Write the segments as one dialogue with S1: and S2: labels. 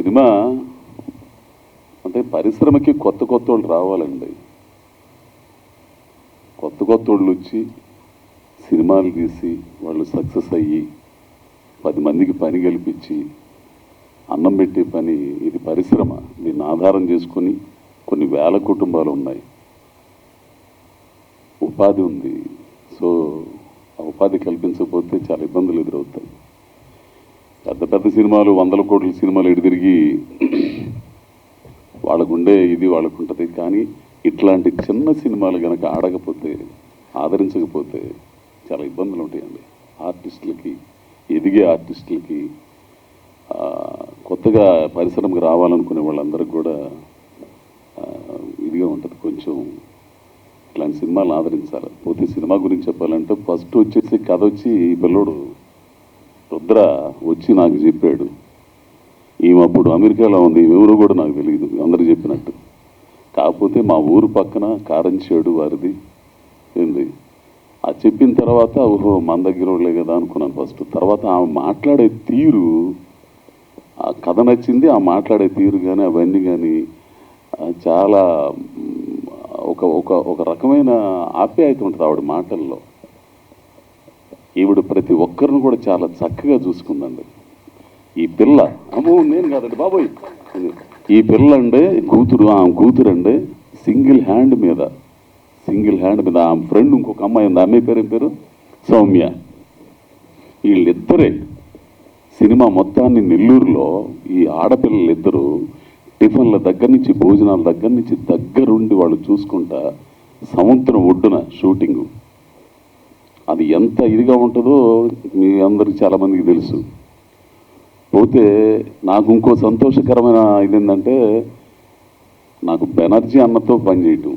S1: Cinema అంటే పరిశ్రమకి కొత్త కొత్త వాళ్ళు రావాలండి. కొత్త కొత్త వాళ్ళు వచ్చి సినిమాలు తీసి వాళ్ళు సక్సెస్ అయ్యి పది మందికి పని గెలిపించి అన్నం పెట్టే పని ఇది పరిశ్రమ. దీన్ని ఆధారం చేసుకొని కొన్ని వేల కుటుంబాలు ఉన్నాయి. ఉపాధి ఉంది. సో ఆ ఉపాధి కల్పించకపోతే చాలా ఇబ్బందులు ఎదురవుతాయి. పెద్ద సినిమాలు వందల కోట్ల సినిమాలు ఎటు తిరిగి వాళ్ళకుండే ఇది వాళ్ళకు ఉంటుంది. కానీ ఇట్లాంటి చిన్న సినిమాలు కనుక ఆడకపోతే ఆదరించకపోతే చాలా ఇబ్బందులు ఉంటాయండి. ఆర్టిస్టులకి ఎదిగే ఆర్టిస్టులకి కొత్తగా పరిశ్రమకు రావాలనుకునే వాళ్ళందరికీ కూడా ఇదిగా ఉంటుంది. కొంచెం ఇట్లాంటి సినిమాలు ఆదరించాలి. పోతే సినిమా గురించి చెప్పాలంటే ఫస్ట్ వచ్చేసి కథ వచ్చి ఈ పిల్లోడు రుద్ర వచ్చి నాకు చెప్పాడు. ఈమె అప్పుడు అమెరికాలో ఉంది ఎవరో కూడా నాకు తెలియదు అందరు చెప్పినట్టు. కాకపోతే మా ఊరు పక్కన కారంచేడు వారిది ఏంది ఆ చెప్పిన తర్వాత ఓహో మన దగ్గర వాళ్ళే కదా అనుకున్నాను ఫస్ట్. తర్వాత ఆమె మాట్లాడే తీరు ఆ కథ నచ్చింది ఆ మాట్లాడే తీరు కానీ అవన్నీ కానీ చాలా ఒక ఒక ఒక రకమైన ఆప్యాయత ఉంటుంది ఆవిడ మాటల్లో. ఈవిడ ప్రతి ఒక్కరిని కూడా చాలా చక్కగా చూసుకుందండి. ఈ పిల్ల అమ్మో నేను కాదండి బాబోయ్. ఈ పిల్ల అండి కూతురు ఆమె కూతురు అండి సింగిల్ హ్యాండ్ మీద సింగిల్ హ్యాండ్ మీద ఆమె ఫ్రెండ్ ఇంకొక అమ్మాయి ఉంది అమ్మాయి పేరు పేరు? సౌమ్య. వీళ్ళిద్దరే సినిమా మొత్తాన్ని నెల్లూరులో ఈ ఆడపిల్లలిద్దరూ టిఫిన్ల దగ్గర నుంచి భోజనాల దగ్గర నుంచి దగ్గరుండి వాళ్ళు చూసుకుంటా సముద్రం ఒడ్డున షూటింగు. అది ఎంత ఇదిగా ఉంటుందో మీ అందరికి చాలామందికి తెలుసు. పోతే నాకు ఇంకో సంతోషకరమైన ఇది ఏంటంటే నాకు బెనర్జీ అన్నతో పనిచేయటం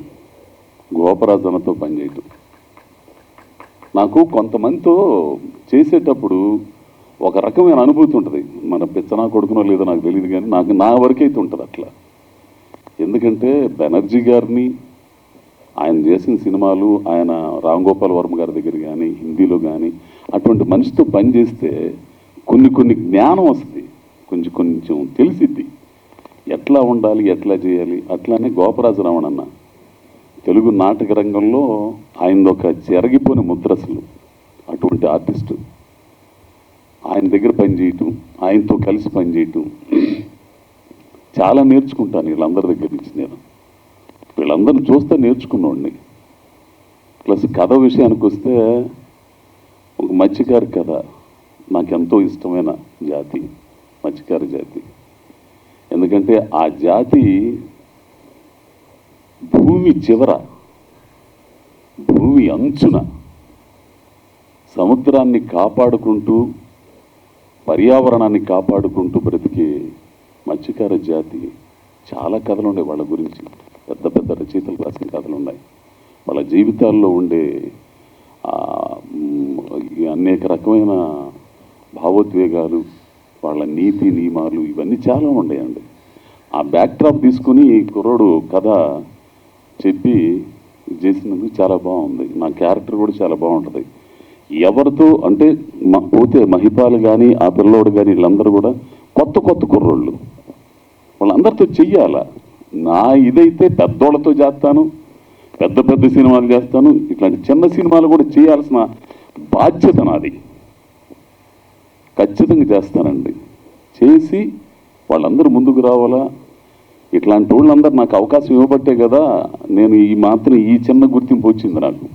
S1: గోపరాజు అన్నతో పనిచేయటం నాకు కొంతమందితో చేసేటప్పుడు ఒక రకమైన అనుభూతి ఉంటుంది. మన పిచ్చనా కొడుకునో లేదో నాకు తెలియదు కానీ నాకు నా వరకైతే ఉంటుంది అట్లా. ఎందుకంటే బెనర్జీ గారిని ఆయన చేసిన సినిమాలు ఆయన రామ్ గోపాల్ వర్మ గారి దగ్గర కానీ హిందీలో కానీ అటువంటి మనిషితో పనిచేస్తే కొన్ని కొన్ని జ్ఞానం వస్తుంది. కొంచెం కొంచెం తెలిసిద్ది. ఎట్లా ఉండాలి ఎట్లా చేయాలి? అట్లానే గోపరాజు అన్న. తెలుగు నాటక రంగంలో ఆయనదొక ఒక చెరగిపోని అసలు. అటువంటి ఆర్టిస్టు. ఆయన దగ్గర పనిచేయటం ఆయనతో కలిసి పనిచేయటం చాలా నేర్చుకుంటాను వీళ్ళందరి దగ్గర నుంచి నేను. వీళ్ళందరిని చూస్తే నేర్చుకున్నోడిని. ప్లస్ కథ విషయానికి వస్తే ఒక మత్స్యకారి కథ. నాకెంతో ఇష్టమైన జాతి మత్స్యకారి జాతి. ఎందుకంటే ఆ జాతి భూమి చివర భూమి అంచున సముద్రాన్ని కాపాడుకుంటూ పర్యావరణాన్ని కాపాడుకుంటూ బ్రతికే మత్స్యకార జాతి చాలా కథలు ఉన్నాయి వాళ్ళ గురించి. పెద్ద పెద్ద రచయితలు రాసిన కథలు ఉన్నాయి. వాళ్ళ జీవితాల్లో ఉండే అనేక రకమైన భావోద్వేగాలు వాళ్ళ నీతి నియమాలు ఇవన్నీ చాలా ఉన్నాయండి. ఆ బ్యాక్డ్రాప్ తీసుకుని ఈ కుర్రోడు కథ చెప్పి చేసినందుకు చాలా బాగుంది. నా క్యారెక్టర్ కూడా చాలా బాగుంటుంది. ఎవరితో అంటే పోతే మహిపాలు కానీ ఆ పిల్లోడు కానీ వీళ్ళందరూ కూడా కొత్త కొత్త కుర్రోళ్ళు. వాళ్ళందరితో చెయ్యాల? నా ఇదైతే పెద్దోళ్ళతో చేస్తాను పెద్ద పెద్ద సినిమాలు చేస్తాను ఇట్లాంటి చిన్న సినిమాలు కూడా చేయాల్సిన బాధ్యత నాది. ఖచ్చితంగా చేస్తానండి. చేసి వాళ్ళందరూ ముందుకు రావాలా? ఇట్లాంటి వాళ్ళందరూ నాకు అవకాశం ఇవ్వబట్టే కదా నేను ఈ మాత్రం ఈ చిన్న గుర్తింపు వచ్చింది నాకు.